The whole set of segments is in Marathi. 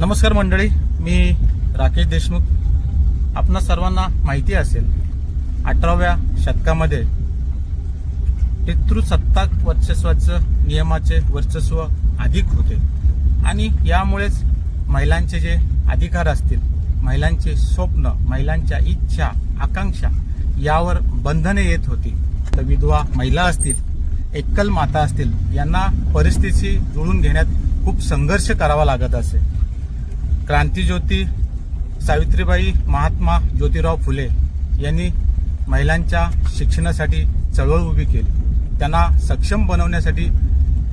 नमस्कार मंडळी मी राकेश देशमुख. आपणा सर्वांना माहिती असेल अठराव्या शतकामध्ये पितृसत्ताक वर्चस्वाचं नियमाचे वर्चस्व अधिक होते. आणि यामुळेच महिलांचे जे अधिकार असतील महिलांचे स्वप्न महिलांच्या इच्छा आकांक्षा यावर बंधने येत होती. तर विधवा महिला असतील एकल माता असतील यांना परिस्थितीशी जुळून घेण्यात खूप संघर्ष करावा लागत असे. क्रांतीज्योती सावित्रीबाई महात्मा ज्योतिराव फुले यांनी महिलांच्या शिक्षणासाठी चळवळ उभी केली. त्यांना सक्षम बनवण्यासाठी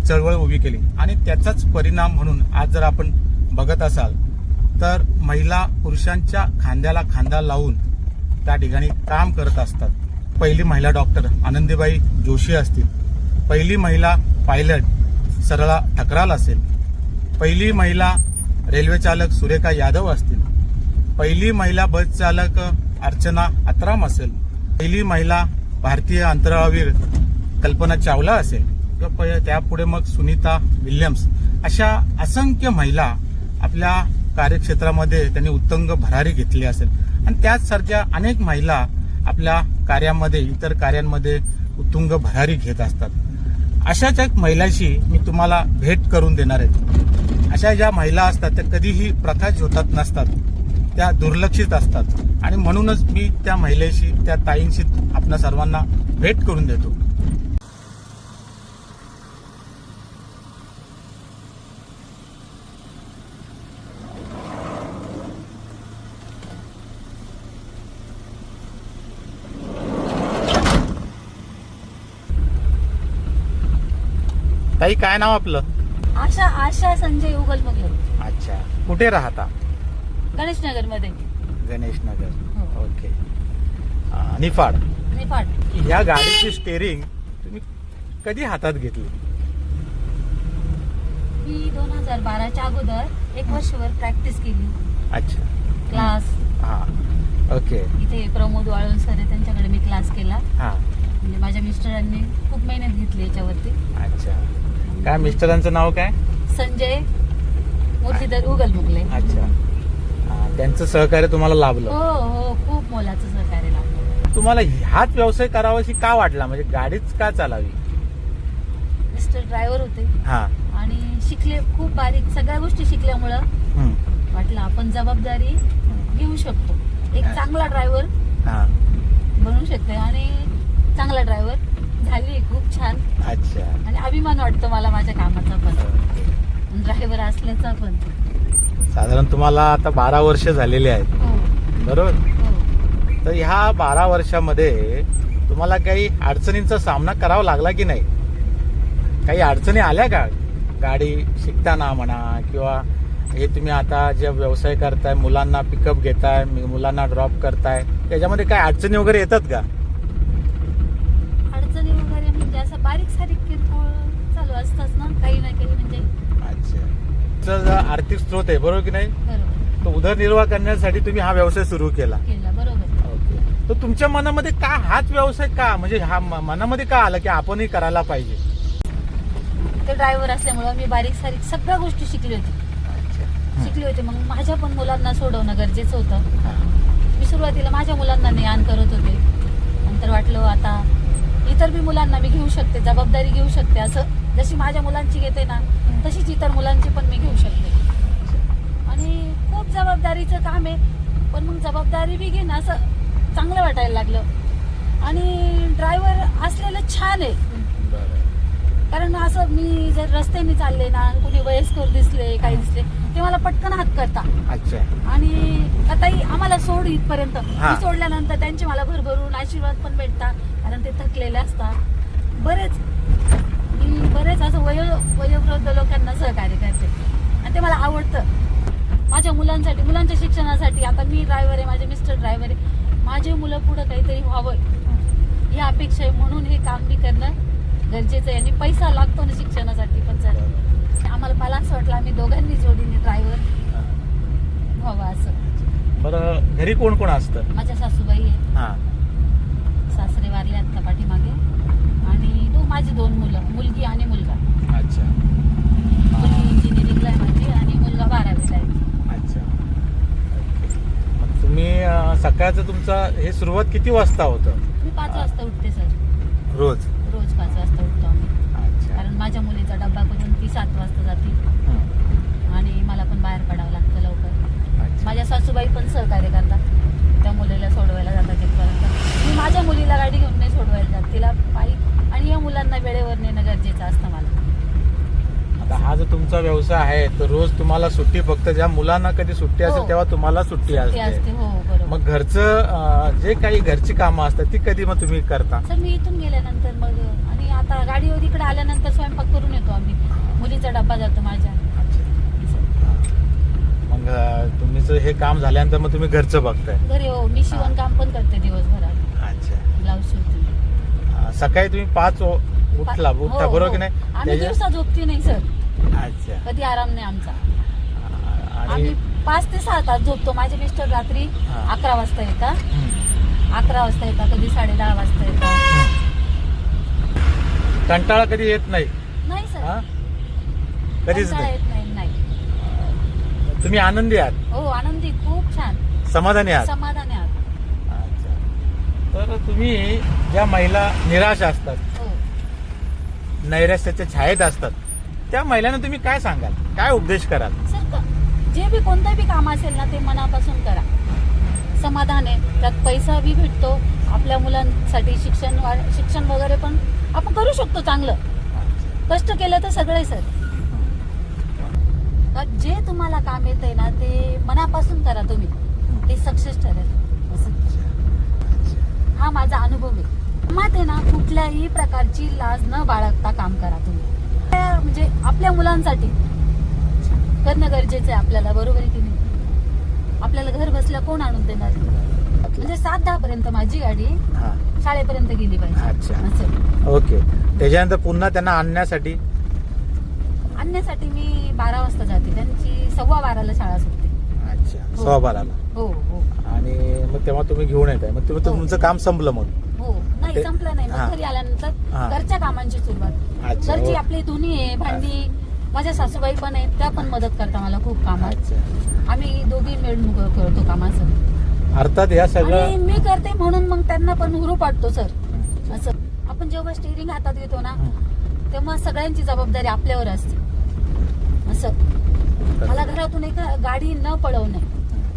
चळवळ उभी केली. आणि त्याचाच परिणाम म्हणून आज जर आपण बघत असाल तर महिला पुरुषांच्या खांद्याला खांदा लावून त्या ठिकाणी काम करत असतात. पहिली महिला डॉक्टर आनंदीबाई जोशी असतील. पहिली महिला पायलट सरळा ठकराल असेल. पहिली महिला रेल्वे चालक सुरेखा यादव असतील. पहिली महिला बस चालक अर्चना अत्राम असेल. पहिली महिला भारतीय अंतराळवीर कल्पना चावला असेल. प- त्यापुढे मग सुनीता विल्यम्स. अशा असंख्य महिला आपल्या कार्यक्षेत्रामध्ये त्यांनी उत्तंग भरारी घेतली असेल. आणि त्याचसारख्या अनेक महिला आपल्या कार्यामध्ये इतर कार्यांमध्ये उत्तुंग भरारी घेत असतात. अशाच एक महिलाशी मी तुम्हाला भेट करून देणार आहे. अशा ज्या महिला असतात त्या कधीही प्रथा झोतात नसतात. त्या दुर्लक्षित असतात. आणि म्हणूनच मी त्या महिलेशी त्या ताईंशी आपल्या सर्वांना भेट करून देतो. ताई काय नाव आपलं? आशा आशा संजय उगल अच्छा. कुठे राहता? गणेश नगरमध्ये गणेश नगर हो. ओके. निफाड. निफाड. ह्या गाडीची स्टेअरिंग तुम्ही कधी हातात घेतली? मी दोन हजार बाराच्या अगोदर एक वर्षभर प्रॅक्टिस केली. अच्छा. क्लास हा. ओके. इथे प्रमोद वाळून सर त्यांच्याकडे मी क्लास केला. हा. म्हणजे माझ्या मिस्टरांनी खूप मेहनत घेतली याच्यावरती. अच्छा. काय मिस्टरांचं नाव काय? संजय. मुरलीधर उगल मुगले. अच्छा. हा, त्यांचं सहकार्य तुम्हाला हो लाभलं. हो खूप मोलाचं सहकार्य लागलं तुम्हाला हाच व्यवसाय करावाशी का वाटला? म्हणजे गाडीच का चालावी? मिस्टर ड्रायव्हर होते. हा. आणि शिकले खूप बारीक सगळ्या गोष्टी शिकल्यामुळं हम्म, वाटलं आपण जबाबदारी घेऊ शकतो. एक चांगला ड्रायव्हर हा. बनवू शकते आणि चांगला ड्रायव्हर झाली खूप छान. अच्छा. आणि अभिमान वाटतो मला माझ्या कामाचा पण. ड्रायव्हर असल्याचा पण. साधारण तुम्हाला आता बारा वर्ष झालेली आहेत. हो. बरोबर? हो. तर ह्या बारा वर्षामध्ये तुम्हाला काही अडचणींचा सामना करावा लागला की नाही? काही अडचणी आल्या का? गाडी शिकताना म्हणा किंवा हे तुम्ही आता जे व्यवसाय करताय मुलांना पिकअप घेताय मुलांना ड्रॉप करताय त्याच्यामध्ये काय अडचणी वगैरे येतात का अडचणी वगैरे म्हणजे असं बारीक सारीक किरकोळ चालू असतात ना काही ना काही म्हणजे. अच्छा. आर्थिक स्रोत आहे बरोबर की नाही? बरोबर. तो उदरनिर्वाह करण्यासाठी तुम्ही हा व्यवसाय सुरू केला. केलं बरोबर. ओके. तर तुमच्या मनामध्ये का हाच व्यवसाय का म्हणजे हा म- मनामध्ये का आला की आपणही करायला पाहिजे? ते ड्रायव्हर असल्यामुळं मी बारीक सारीक सगळ्या गोष्टी शिकली होती. शिकली होती. मग माझ्या पण मुलांना सोडवणं गरजेचं होतं. हा. मी सुरुवातीला माझ्या मुलांना ज्ञान करत होते. नंतर वाटलं आता इतर बी मुलांना मी घेऊ शकते जबाबदारी घेऊ शकते असं जशी माझ्या मुलांची घेते ना तशीच इतर मुलांची पण मी घेऊ शकते. आणि खूप जबाबदारीचं काम आहे पण मग जबाबदारी बी घेणं असं चांगलं वाटायला लागलं. आणि ड्रायव्हर असलेलं छान आहे. कारण असं मी जर रस्त्याने चालले ना कुणी वयस्कर दिसले काही दिसले ते मला पटकन हात करता. अच्छा. आणि आताही आम्हाला सोड इथपर्यंत. मी सोडल्यानंतर त्यांचे मला भरभरून आशीर्वाद पण भेटतात. कारण ते थकलेले असतात. बरेच मी बरेच असं वयो वयोवृद्ध लोकांना सहकार्य करते. आणि ते मला आवडतं. माझ्या मुलांसाठी मुलांच्या शिक्षणासाठी आता मी ड्रायव्हर आहे माझे मिस्टर ड्रायव्हर आहे. माझे मुलं पुढं काहीतरी व्हावं. ही अपेक्षा आहे. म्हणून हे काम मी करणं गरजेचं आहे. आणि पैसा लागतो ना शिक्षणासाठी पण सर. आम्हाला मला असं वाटलं आम्ही दोघांनी जोडीने ड्रायव्हर व्हावं असं. बरं घरी कोण कोण असतं? माझ्या सासूबाई आहे. वारले आत्ता पाठीमागे. आणि तू माझी दोन मुलं मुलगी आणि मुलगा. अच्छा. मुलगी इंजिनिअरिंगला आहे माझी आणि मुलगा बारावीला आहे. अच्छा. तुम्ही सकाळचं तुमचं हे सुरुवात किती वाजता होतं? मी पाच वाजता उठते सर. रोज? रोज पाच वाजता उठतो आम्ही. अच्छा. कारण माझ्या मुलीचा डब्बा करून ती सात वाजता जाते. व्यवसाय आहे तर रोज तुम्हाला सुट्टी फक्त ज्या मुलांना कधी सुट्टी असेल हो. तेव्हा तुम्हाला सुट्टी असते. हो बरोबर. मग घरचं जे काही घरची कामं असतात ती कधी मग तुम्ही करता? सर मी इथून गेल्यानंतर मग आणि आता गाडीवर इकडे आल्यानंतर स्वयंपाक करून येतो आम्ही. मुलीचा डब्बा जातो माझ्या. मग तुमचं हे काम झाल्यानंतर मग तुम्ही घरचं बघताय. घरी हो मी शिवणकाम पण करते दिवसभरात. अच्छा. ब्लाऊज शिवते. सकाळी तुम्ही पाच उठला उठता बरोबर हो. की नाही? आम्ही दिवसा झोपते नाही सर. अच्छा. कधी आराम नाही आमचा. आणि आम्ही पाच ते सहा तास झोपतो. माझे मिस्टर रात्री हा. अकरा वाजता येतात. अकरा वाजता येतात कधी साडे दहा वाजता येतात. कंटाळा कधी येत नाही? नाही सर. कधीच कंटाळा नाही. येत नाही नाही. तुम्ही आनंदी आहात? हो आनंदी खूप छान. समाधानी आहात? समाधानी अच्छा. तर तुम्ही ज्या महिला निराश असतात हो. नैराश्याच्या छायेत असतात त्या महिलांना तुम्ही काय सांगाल? काय उपदेश कराल? सर क- जे बी कोणतं बी काम असेल ना ते मनापासून करा. समाधान आहे. त्यात पैसा बी भेटतो. आपल्या मुलांसाठी शिक्षण वा- शिक्षण वगैरे पण आपण करू शकतो चांगलं. कष्ट केलं तर सगळे सर. का जे तुम्हाला काम येत आहे ना ते मनापासून करा तुम्ही. ते सक्सेस ठरेल. असं. हा माझा अनुभव आहे. कामात आहे ना कुठल्याही प्रकारची लाज न बाळगता काम करा तुम्ही. त्या- म्हणजे आपल्या मुलांसाठी करणं गरजेचं आहे आपल्याला बरोबर आहे की नाही? आपल्याला घर बसल्या कोण आणून देणार? म्हणजे सात दहा पर्यंत माझी गाडी हा. शाळेपर्यंत गेली पाहिजे. अच्छा. असं. ओके. त्याच्यानंतर पुन्हा त्यांना आणण्यासाठी? आणण्यासाठी मी बारा वाजता जाते. त्यांची सव्वा बाराला शाळा सुटते. अच्छा. हो. सव्वा बाराला. हो हो. आणि मग तेव्हा तुम्ही घेऊन येताय. मग तुम्ही हो. तुमचं काम संपलं मग? हो ते- संपलं नाही. मग घरी आल्यानंतर हा. घरच्या कामांची सुरुवात. अच्छा, घरची हो. आपली धुनी आहे भांडी माझ्या सासूबाई पण आहेत त्या पण मदत करता मला खूप कामात. अच्छा. आम्ही दोघी मिळून करतो कामाचं. अर्थात या आणि सगळं मी करते म्हणून मग त्यांना पण हुरूप वाटतो सर. असं. आपण जेव्हा स्टेरिंग हातात घेतो ना तेव्हा सगळ्यांची जबाबदारी आपल्यावर असते. असं. मला घरातून एका गाडी न पळवणे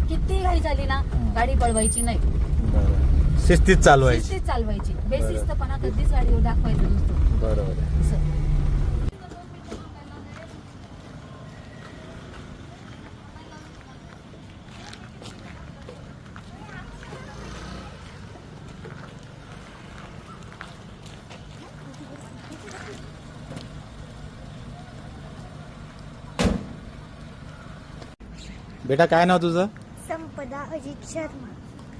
किती घाई झाली ना गाडी पळवायची नाही. बरं. शिस्तीत चालवायची. शिस्तीत चालवायची. बेशिस्तपणा कधीच गाडीवर दाखवायचं नसतो. बरोबर आहे. असं. बेटा काय नाव तुझं? संपदा अजित शर्मा.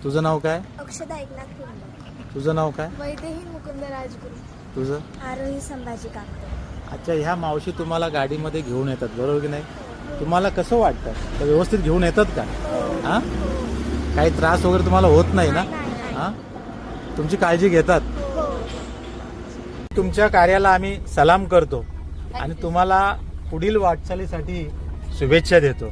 तुझं नाव काय? अक्षदा एकनाथ तुझं नाव काय? वैदेही मुकुंद राजगुरू. तुझं? आरोही संभाजी काकडे अच्छा ह्या मावशी तुम्हाला गाडीमध्ये घेऊन येतात बरोबर की नाही? तुम्हाला कसं वाटतं? तर व्यवस्थित घेऊन येतात का? हा? काही त्रास वगैरे तुम्हाला होत नाही ना? हा? तुमची काळजी घेतात? हो. तुमच्या कार्याला आम्ही सलाम करतो आणि. तुम्हाला पुढील वाटचालीसाठी शुभेच्छा देतो.